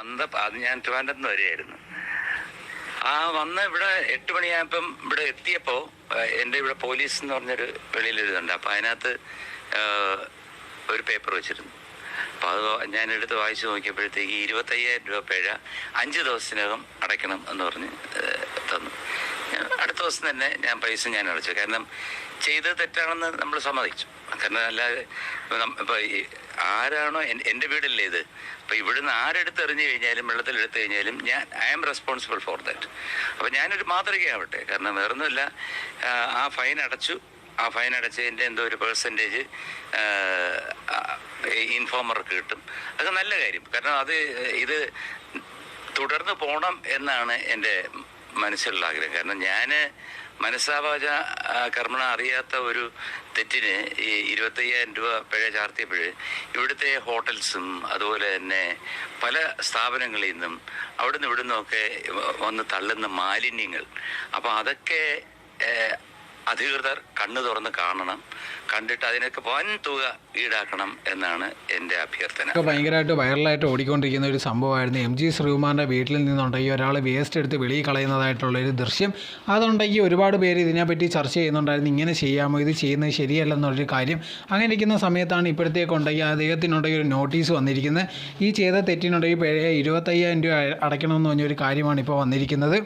വന്ന അത് ഞാൻ നിന്ന് വരികയായിരുന്നു. ആ വന്ന് ഇവിടെ എട്ട് മണിയായപ്പം ഇവിടെ എത്തിയപ്പോൾ എന്റെ ഇവിടെ പോലീസ് എന്ന് പറഞ്ഞൊരു വെളിയിൽ എഴുതുന്നുണ്ട് അപ്പം അതിനകത്ത് ഒരു പേപ്പർ വെച്ചിരുന്നു. അപ്പോൾ അത് ഞാൻ എടുത്ത് വായിച്ചു നോക്കിയപ്പോഴത്തേക്ക് ഇരുപത്തയ്യായിരം രൂപ പിഴ അഞ്ച് ദിവസത്തിനകം അടയ്ക്കണം എന്ന് പറഞ്ഞ് തന്നു. അടുത്ത ദിവസം തന്നെ ഞാൻ പൈസ ഞാൻ അടച്ചു. കാരണം ചെയ്തത് തെറ്റാണെന്ന് നമ്മൾ സമ്മതിച്ചു. കാരണം അല്ലാതെ ഇപ്പോൾ ആരാണോ എൻ- എന്റെ വീടല്ലേ ഇത്. അപ്പോൾ ഇവിടുന്ന് ആരെടുത്ത് എറിഞ്ഞു കഴിഞ്ഞാലും വെള്ളത്തിൽ എടുത്തു കഴിഞ്ഞാലും ഞാൻ I am responsible for that അപ്പോൾ ഞാനൊരു മാതൃകയാവട്ടെ. കാരണം വേറൊന്നുമില്ല ആ, ഫൈൻ അടച്ചു. ആ ഫൈൻ അടച്ചതിന്റെ എന്തോ ഒരു പേഴ്സന്റേജ് ഇൻഫോമർക്ക് കിട്ടും. അതൊക്കെ നല്ല കാര്യം. കാരണം അത് ഇത് തുടർന്ന് പോകണം എന്നാണ് എന്റെ മനസ്സിലുള്ള ആഗ്രഹം. കാരണം ഞാൻ മനസ്സാവാച കർമ്മണ അറിയാത്ത ഒരു തെറ്റിന് ഈ ഇരുപത്തയ്യായിരം രൂപ പിഴ ചാർത്തിയപ്പോൾ ഇവിടുത്തെ ഹോട്ടൽസും അതുപോലെ തന്നെ പല സ്ഥാപനങ്ങളിൽ നിന്നും അവിടുന്ന് ഇവിടുന്നൊക്കെ വന്ന് തള്ളുന്ന മാലിന്യങ്ങൾ. അപ്പോൾ അതൊക്കെ അധികൃതർ കണ്ണു തുറന്ന് കാണണം കണ്ടിട്ട് അതിനൊക്കെ വൻ തുക ഈടാക്കണം എന്നാണ് എന്റെ അഭ്യർത്ഥന. ഭയങ്കരമായിട്ട് വൈറലായിട്ട് ഓടിക്കൊണ്ടിരിക്കുന്ന ഒരു സംഭവമായിരുന്നു. എം ജി ശ്രീകുമാറിന്റെ വീട്ടിൽ നിന്നുണ്ടെങ്കിൽ ഒരാൾ വേസ്റ്റ് എടുത്ത് വെളിയിൽ കളയുന്നതായിട്ടുള്ള ഒരു ദൃശ്യം. അതുണ്ടെങ്കിൽ ഒരുപാട് പേര് ഇതിനെപ്പറ്റി ചർച്ച ചെയ്യുന്നുണ്ടായിരുന്നു. ഇങ്ങനെ ചെയ്യാമോ? ഇത് ചെയ്യുന്നത് ശരിയല്ലെന്നുള്ളൊരു കാര്യം. അങ്ങനെ ഇരിക്കുന്ന സമയത്താണ് ഇപ്പോഴത്തേക്ക് ഉണ്ടെങ്കിൽ അദ്ദേഹത്തിനുണ്ടെങ്കിൽ ഒരു നോട്ടീസ് വന്നിരിക്കുന്നത്. ഈ ചെയ്ത തെറ്റിനുണ്ടെങ്കിൽ ഇരുപത്തയ്യായിരം രൂപ അടയ്ക്കണമെന്ന് പറഞ്ഞൊരു കാര്യമാണ് ഇപ്പോൾ വന്നിരിക്കുന്നത്.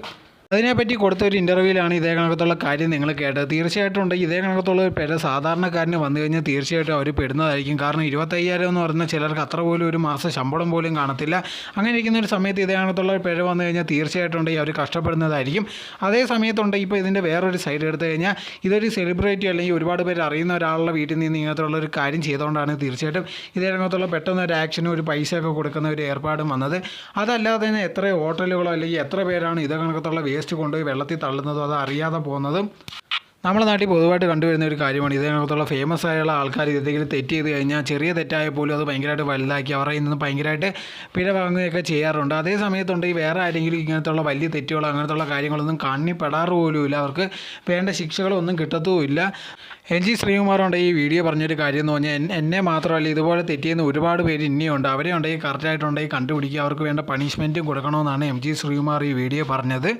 അതിനെപ്പറ്റി കൊടുത്ത ഒരു ഇന്റർവ്യൂവിലാണ് ഇതേ കണക്കത്തുള്ള കാര്യം നിങ്ങൾ കേട്ടത്. തീർച്ചയായിട്ടും ഉണ്ടെങ്കിൽ ഇതേ കണക്കത്തുള്ള ഒരു പേര് സാധാരണക്കാരന് വന്നു കഴിഞ്ഞാൽ തീർച്ചയായിട്ടും അവർ പെടുന്നതായിരിക്കും. കാരണം ഇരുപത്തയ്യായിരം എന്ന് പറഞ്ഞാൽ ചിലർക്ക് അത്ര പോലും ഒരു മാസം ശമ്പളം പോലും കാണത്തില്ല. അങ്ങനെ ഇരിക്കുന്ന ഒരു സമയത്ത് ഇതേ കണക്കത്തുള്ള ഒരു പേര് വന്നു കഴിഞ്ഞാൽ തീർച്ചയായിട്ടും ഉണ്ടെങ്കിൽ അവർ കഷ്ടപ്പെടുന്നതായിരിക്കും. അതേ സമയത്തുണ്ടെങ്കിൽ ഇപ്പോൾ ഇതിന്റെ വേറൊരു സൈഡ് എടുത്തു കഴിഞ്ഞാൽ ഇതൊരു സെലിബ്രിറ്റി അല്ലെങ്കിൽ ഒരുപാട് പേര് അറിയുന്ന ഒരാളുടെ വീട്ടിൽ നിന്ന് ഇങ്ങനത്തുള്ള ഒരു കാര്യം ചെയ്തുകൊണ്ടാണ് തീർച്ചയായിട്ടും ഇതേ രംഗത്തുള്ള പെട്ടെന്ന് ഒരു ആക്ഷനും ഒരു പൈസയൊക്കെ കൊടുക്കുന്ന ഒരു ഏർപ്പാടും വന്നത്. അതല്ലാതെ തന്നെ എത്ര ഹോട്ടലുകളോ അല്ലെങ്കിൽ എത്ര പേരാണ് ഇതേ കണക്കത്തുള്ള വേസ്റ്റ് കൊണ്ടുപോയി വെള്ളത്തിൽ തള്ളുന്നതും അത് അറിയാതെ പോകുന്നതും നമ്മുടെ നാട്ടിൽ പൊതുവായിട്ട് കണ്ടുവരുന്ന ഒരു കാര്യമാണ്. ഇതിനകത്തുള്ള ഫേമസ് ആയുള്ള ആൾക്കാർ എന്തെങ്കിലും തെറ്റ് ചെയ്ത് കഴിഞ്ഞാൽ ചെറിയ തെറ്റായ പോലും അത് ഭയങ്കരമായിട്ട് വലുതാക്കി അവരുടെ നിന്ന് ഭയങ്കരമായിട്ട് പിഴ വാങ്ങുകയൊക്കെ ചെയ്യാറുണ്ട്. അതേ സമയത്തുണ്ട് ഈ വേറെ ആരെങ്കിലും ഇങ്ങനത്തുള്ള വലിയ തെറ്റുകളോ അങ്ങനത്തുള്ള കാര്യങ്ങളൊന്നും കണ്ണിപ്പെടാറ് പോലുമില്ല. അവർക്ക് വേണ്ട ശിക്ഷകളൊന്നും കിട്ടത്തുമില്ല. എൻ ജി ശ്രീകുമാറുണ്ട് ഈ വീഡിയോ പറഞ്ഞൊരു കാര്യം എന്ന് പറഞ്ഞാൽ എന്നെ മാത്രമല്ല ഇതുപോലെ തെറ്റിയെന്ന് ഒരുപാട് പേര് ഇനിയുണ്ട്. അവരെ ഉണ്ടെങ്കിൽ കറക്റ്റായിട്ടുണ്ടെങ്കിൽ കണ്ടുപിടിക്കുക. അവർക്ക് വേണ്ട പണിഷ്മെന്റും കൊടുക്കണമെന്നാണ് എം ജി ശ്രീകുമാർ ഈ വീഡിയോ പറഞ്ഞത്.